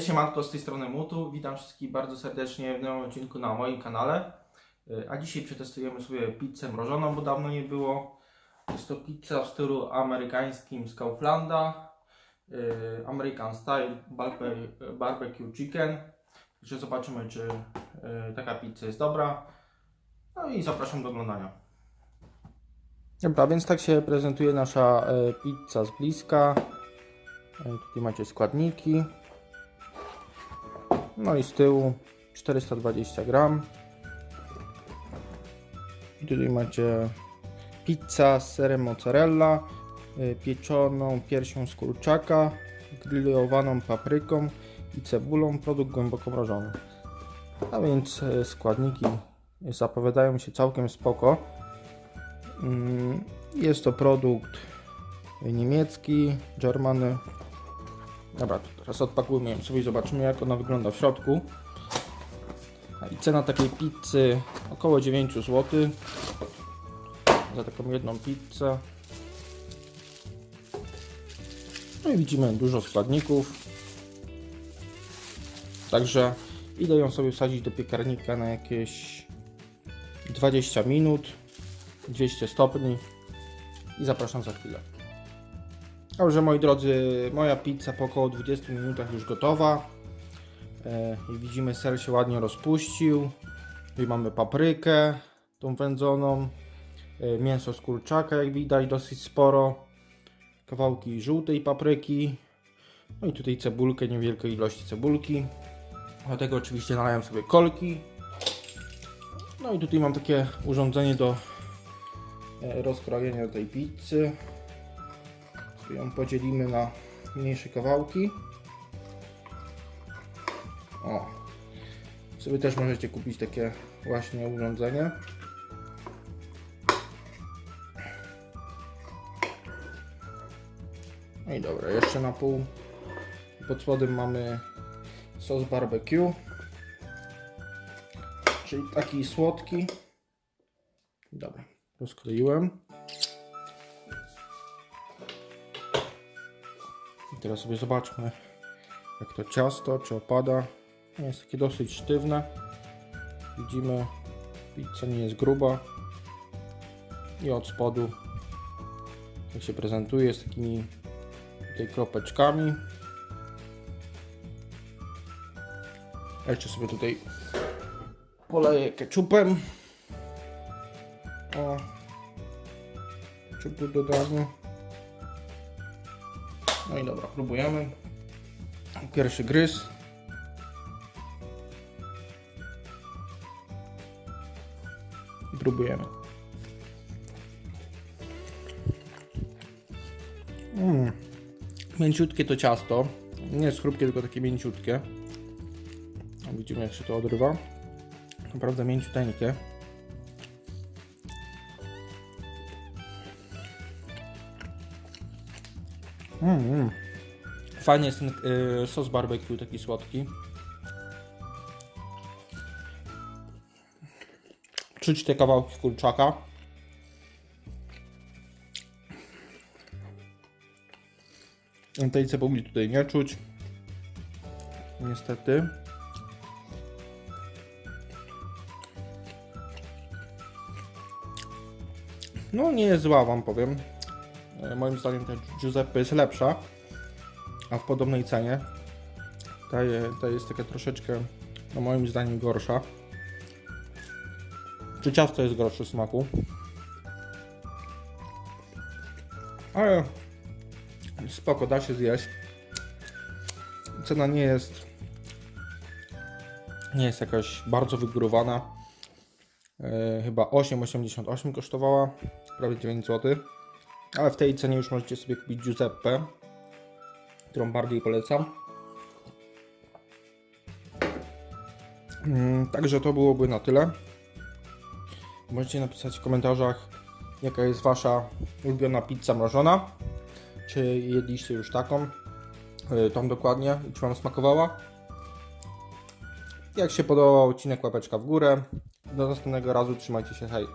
Siemanko, z tej strony Mutu. Witam wszystkich bardzo serdecznie w nowym odcinku na moim kanale. Y, A dzisiaj przetestujemy sobie pizzę mrożoną, bo dawno nie było. Jest to pizza w stylu amerykańskim z Kauflanda. y, American Style barbe- Barbecue Chicken. Także zobaczymy, czy y, taka pizza jest dobra. No i zapraszam do oglądania. Dobra, więc tak się prezentuje nasza e, pizza z bliska. E, Tutaj macie składniki. No i z tyłu 420 gram. I tutaj macie pizza z serem mozzarella, y, pieczoną piersią z kurczaka, grillowaną papryką i cebulą, produkt głęboko mrożony. A więc y, składniki zapowiadają się całkiem spoko. Mm, Jest to produkt niemiecki, German Dobra, teraz odpakujmy ją sobie i zobaczymy jak ona wygląda w środku. I cena takiej pizzy około 9 zł. Za taką jedną pizzę. No i widzimy dużo składników. Także idę ją sobie wsadzić do piekarnika na jakieś 20 minut. 200 stopni. I zapraszam za chwilę. Dobrze, moi drodzy, moja pizza po około 20 minutach już gotowa. E, I widzimy, ser się ładnie rozpuścił. Tutaj mamy paprykę, tą wędzoną. E, mięso z kurczaka, jak widać, dosyć sporo. Kawałki żółtej papryki. No i tutaj cebulkę, niewielkiej ilości cebulki. Do tego oczywiście nalałem sobie kolki. No i tutaj mam takie urządzenie do e, rozkrojenia tej pizzy ją podzielimy na mniejsze kawałki. O, sobie też możecie kupić takie właśnie urządzenie. No i dobra, jeszcze na pół. Pod spodem mamy sos barbecue, czyli taki słodki. Dobra, rozkleiłem. Teraz sobie zobaczmy, jak to ciasto, czy opada. Jest takie dosyć sztywne. Widzimy, pizza nie jest gruba. I od spodu, jak się prezentuje, z takimi tutaj kropeczkami. Jeszcze sobie tutaj poleję ketchupem. O, ketchupu dodamy. No i dobra, próbujemy. Pierwszy gryz. I próbujemy. Mm. Mięciutkie to ciasto. Nie jest chrupkie, tylko takie mięciutkie. Widzimy jak się to odrywa. Naprawdę mięciuteńkie. Mm. Fajnie jest ten y, sos barbecue, taki słodki. Czuć te kawałki kurczaka. Tej cebuli tutaj nie czuć. Niestety. No nie jest zła wam powiem. E, Moim zdaniem ta Giuseppe jest lepsza, a w podobnej cenie. Ta, ta jest taka troszeczkę, no moim zdaniem, gorsza. Czy ciasto jest gorsze w smaku? Ale spoko, da się zjeść. Cena nie jest nie jest jakaś bardzo wygórowana. E, chyba 8,88 kosztowała, prawie 9 zł. Ale w tej cenie już możecie sobie kupić Giuseppe, którą bardziej polecam. Mm, Także to byłoby na tyle. Możecie napisać w komentarzach, jaka jest Wasza ulubiona pizza mrożona. Czy jedliście już taką, y, tą dokładnie, czy Wam smakowała. Jak się podobał odcinek, łapeczka w górę. Do następnego razu, trzymajcie się, hej.